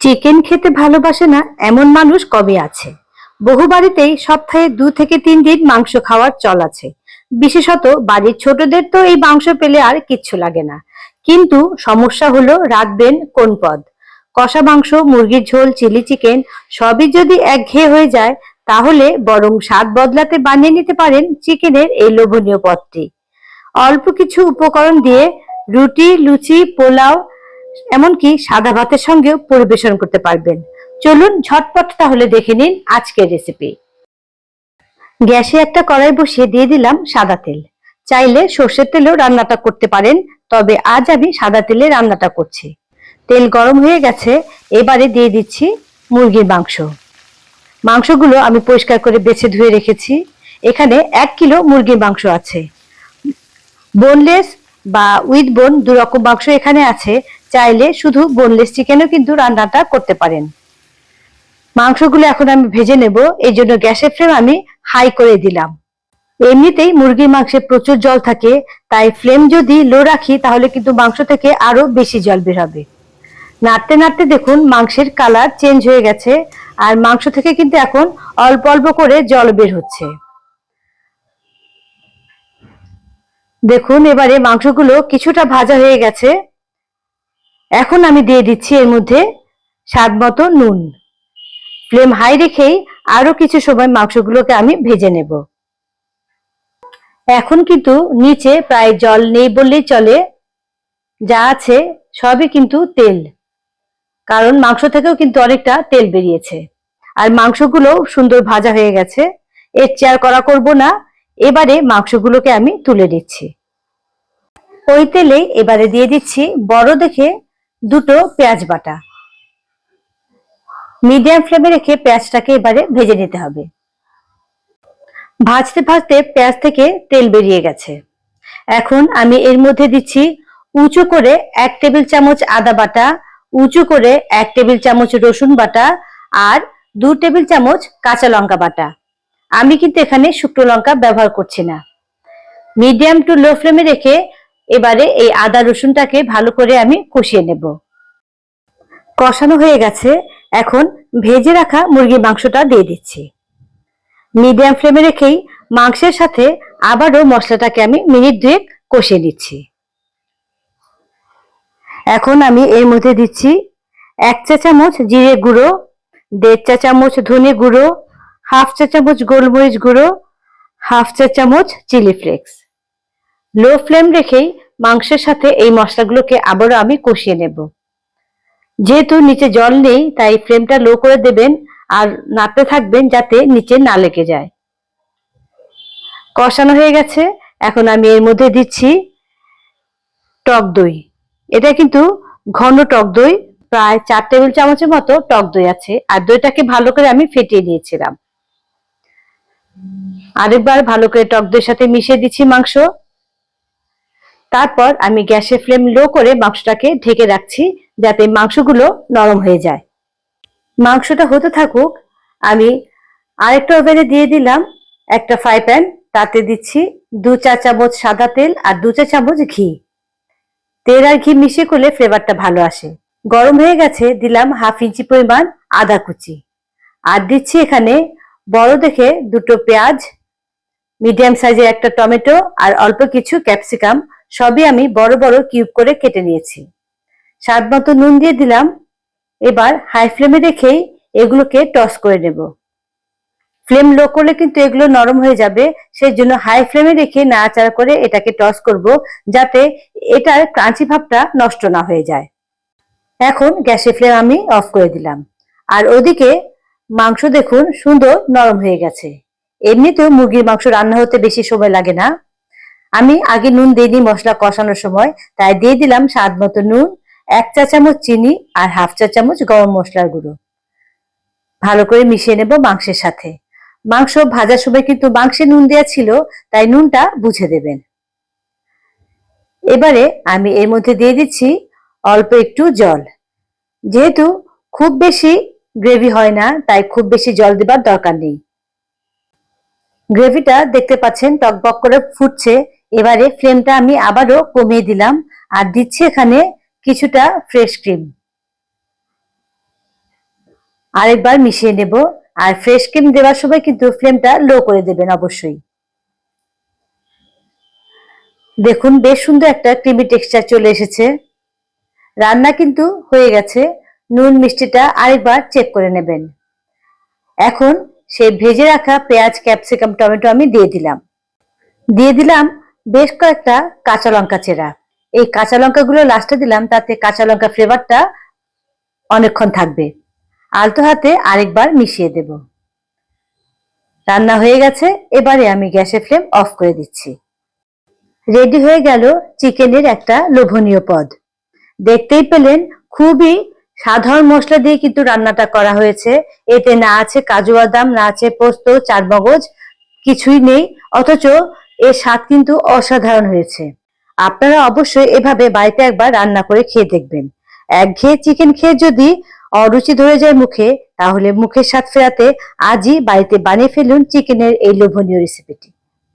Chicken খেতে ভালোবাসে না এমন মানুষ কমই আছে? বহু বাড়িতেই সপ্তাহে দু থেকে তিন দিন মাংস খাওয়ার চল আছে। বিশেষত বাড়ির ছোটদের তো এই মাংস পেলে আর কিচ্ছু লাগে না। কিন্তু সমস্যা হলো রাখবেন কোন পদ? কষা মাংস, মুরগির ঝোল, চিলি চিকেন সবই যদি একঘেয়ে হয়ে যায়, তাহলে বরং স্বাদ বদলাতে বানিয়ে নিতে পারেন চিকেনের এই লোভনীয় পদটি। অল্প কিছু উপকরণ দিয়ে রুটি, লুচি, পোলাও এমনকি সাদা ভাতের সঙ্গেও পরিবেশন করতে পারবেন। চলুন ঝটপট তাহলে দেখে নিন আজকের রেসিপি গ্যাসে একটা কড়াই বসিয়ে দিয়ে দিলাম সাদা তেল। চাইলে সর্ষের তেলেও রান্নাটা করতে পারেন, তবে আজ আমি সাদা তেলে রান্নাটা করছি। তেল গরম হয়ে গেছে, এবারে দিয়ে দিচ্ছি মুরগির মাংস। মাংসগুলো আমি পরিষ্কার করে বেছে ধুয়ে রেখেছি। এখানে এক কিলো মুরগির মাংস আছে। বোনলেস বা উইথ বোন দু রকম মাংস এখানে আছে চাইলে শুধু বোনলেস চিকেনও কিন্তু রান্নাটা করতে পারেন। মাংসগুলো এখন আমি ভেজে নেব, এই জন্য গ্যাসের ফ্লেম আমি হাই করে দিলাম। এমনিতেই মুরগির মাংসে প্রচুর জল থাকে, তাই ফ্লেম যদি লো রাখি তাহলে কিন্তু মাংস থেকে আরও বেশি জল বের হবে। নাড়তে নাড়তে দেখুন মাংসের কালার চেঞ্জ হয়ে গেছে, আর মাংস থেকে কিন্তু এখন অল্প অল্প করে জল বের হচ্ছে। দেখুন এবারে মাংসগুলো কিছুটা ভাজা হয়ে গেছে। এখন আমি দিয়ে দিচ্ছি এর মধ্যে স্বাদ মতো নুন। ফ্লেম হাই রেখেই আরও কিছু সময় মাংসগুলোকে আমি ভেজে নেব। এখন কিন্তু নিচে প্রায় জল নেই বললেই চলে। যা আছে সবই কিন্তু তেল। কারণ মাংস থেকেও কিন্তু অনেকটা তেল বেরিয়েছে। আর মাংসগুলো সুন্দর ভাজা হয়ে গেছে। এর চেয়ার করা করব না। এবারে মাংসগুলোকে আমি তুলে দিচ্ছি ওই তেলে এবারে দিয়ে দিচ্ছি বড় দেখে দুটো পেঁয়াজ বাটা। মিডিয়াম ফ্লেমে রেখে পেঁয়াজটাকে এবারে ভেজে নিতে হবে। ভাজতে ভাজতে পেঁয়াজ থেকে তেল বেরিয়ে গেছে। এখন আমি এর মধ্যে দিচ্ছি উঁচু করে এক টেবিল চামচ আদা বাটা, উঁচু করে এক টেবিল চামচ রসুন বাটা আর দু টেবিল চামচ কাঁচা লঙ্কা বাটা। আমি কিন্তু এখানে শুকনো লঙ্কা ব্যবহার করছি না। মিডিয়াম টু লো ফ্লেমে রেখে এবারে এই আদা রসুনটাকে ভালো করে আমি কষিয়ে নেব। কষানো হয়ে গেছে। এখন ভেজে রাখা মুরগির মাংসটা দিয়ে দিচ্ছি। মিডিয়াম ফ্লেমে রেখেই মাংসের সাথে আবারও মশলাটাকে আমি মিনিট দুয়েক কষিয়ে নিচ্ছি। এখন আমি এর মধ্যে দিচ্ছি এক চা চামচ জিরে গুঁড়ো, দেড় চা চামচ ধনে গুঁড়ো, হাফ চা চামচ গোলমরিচ গুঁড়ো, হাফ চা চামচ চিলি ফ্লেক্স। লো ফ্লেম রেখেই মাংসের সাথে এই মশলাগুলোকে আবারও আমি কষিয়ে নেব। যেহেতু নিচে জল নেই, তাই ফ্লেমটা লো করে দেবেন আর নাড়তে থাকবেন যাতে নিচে না লেগে যায়। কষানো হয়ে গেছে। এখন আমি এর মধ্যে দিচ্ছি টক দই। এটা কিন্তু ঘন টক দই, প্রায় চার টেবিল চামচের মতো টক দই আছে। আর দইটাকে ভালো করে আমি ফেটিয়ে নিয়েছিলাম। আরেকবার ভালো করে টক দইয়ের সাথে মিশিয়ে দিচ্ছি মাংস। তারপর আমি গ্যাসের ফ্লেম লো করে মাংসটাকে ঢেকে রাখছি যাতে মাংসগুলো নরম হয়ে যায়। মাংসটা হতে থাকুক, আমি আরেকটা ওভেনে দিয়ে দিলাম একটা ফ্রাই প্যান। তাতে দিচ্ছি দু চা চামচ সাদা তেল আর দু চা চামচ ঘি। তেল আর ঘি মিশিয়ে করলে ফ্লেভারটা ভালো আসে। গরম হয়ে গেছে, দিলাম হাফ ইঞ্চি পরিমাণ আদা কুচি। আর দিচ্ছি এখানে বড় দেখে দুটো পেঁয়াজ, মিডিয়াম সাইজের একটা টমেটো আর অল্প কিছু ক্যাপসিকাম। সবই আমি বড় বড় কিউব করে কেটে নিয়েছি। স্বাদ মতো নুন দিয়ে দিলাম। এবার হাই ফ্লেমে রেখেই এগুলোকে টস করে নেব। ফ্লেম লো করলে কিন্তু এগুলো নরম হয়ে যাবে। সেই জন্য হাই ফ্লেমে রেখে নাড়াচাড়া করে এটাকে টস করব যাতে এটার ক্রাঞ্চি ভাবটা নষ্ট না হয়ে যায়। এখন গ্যাসের ফ্লেম আমি অফ করে দিলাম। আর ওদিকে মাংস দেখুন সুন্দর নরম হয়ে গেছে। এমনিতেও মুরগির মাংস রান্না হতে বেশি সময় লাগে না। আমি আগে নুন দিইনি মশলা কষানোর সময়, তাই দিয়ে দিলাম স্বাদ মতো নুন, এক চা চামচ চিনি আর হাফ চা চামচ গরম মশলার গুঁড়ো। ভালো করে মিশিয়ে নেব মাংসের সাথে। মাংস ভাজার সময় কিন্তু মাংসে নুন দেওয়া ছিল, তাই নুনটা বুঝে দেবেন। এবারে আমি এর মধ্যে দিয়ে দিচ্ছি অল্প একটু জল। যেহেতু খুব বেশি গ্রেভি হয় না, তাই খুব বেশি জল দেবার দরকার নেই। গ্রেভিটা দেখতে পাচ্ছেন টকবক করে ফুটছে এবারে ফ্লেমটা আমি আবারও কমিয়ে দিলাম আর দিচ্ছি এখানে কিছুটা ফ্রেশ ক্রিম। আরেকবার মিশিয়ে নেব। আর ফ্রেশ ক্রিম দেওয়ার সময় কিন্তু ফ্লেমটা লো করে দেবেন অবশ্যই। দেখুন, বেশ সুন্দর একটা ক্রিমি টেক্সচার চলে এসেছে। রান্না কিন্তু হয়ে গেছে। নুন, মিষ্টিটা আরেকবার চেক করে নেবেন। এখন সেই ভেজে রাখা পেঁয়াজ, ক্যাপসিকাম, টমেটো আমি দিয়ে দিলাম। দিয়ে দিলাম বেশ কয়েকটা কাঁচা লঙ্কা চেরা। এই কাঁচা লঙ্কাগুলো লাস্টে দিলাম, তাতে কাঁচা লঙ্কা ফ্লেভারটা অনেকক্ষণ থাকবে। আলতো হাতে আরেকবার মিশিয়ে দেব। রান্না হয়ে গেছে, এবারে আমি গ্যাসের ফ্লেম অফ করে দিচ্ছি। রেডি হয়ে গেল চিকেনের একটা লোভনীয় পদ। দেখতেই পেলেন খুবই সাধারণ মশলা দিয়ে কিন্তু রান্নাটা করা হয়েছে। এতে না আছে কাজু বাদাম, না আছে পোস্ত, চারমগজ, কিছুই নেই। অথচ এর স্বাদ কিন্তু অসাধারণ হয়েছে। আপনারা অবশ্যই এভাবে বাড়িতে একবার রান্না করে খেয়ে দেখবেন। একঘেয়ে চিকেন খেয়ে যদি অরুচি ধরে যায় মুখে, তাহলে মুখের স্বাদ ফেরাতে আজই বাড়িতে বানিয়ে ফেলুন চিকেনের এই লোভনীয় রেসিপিটি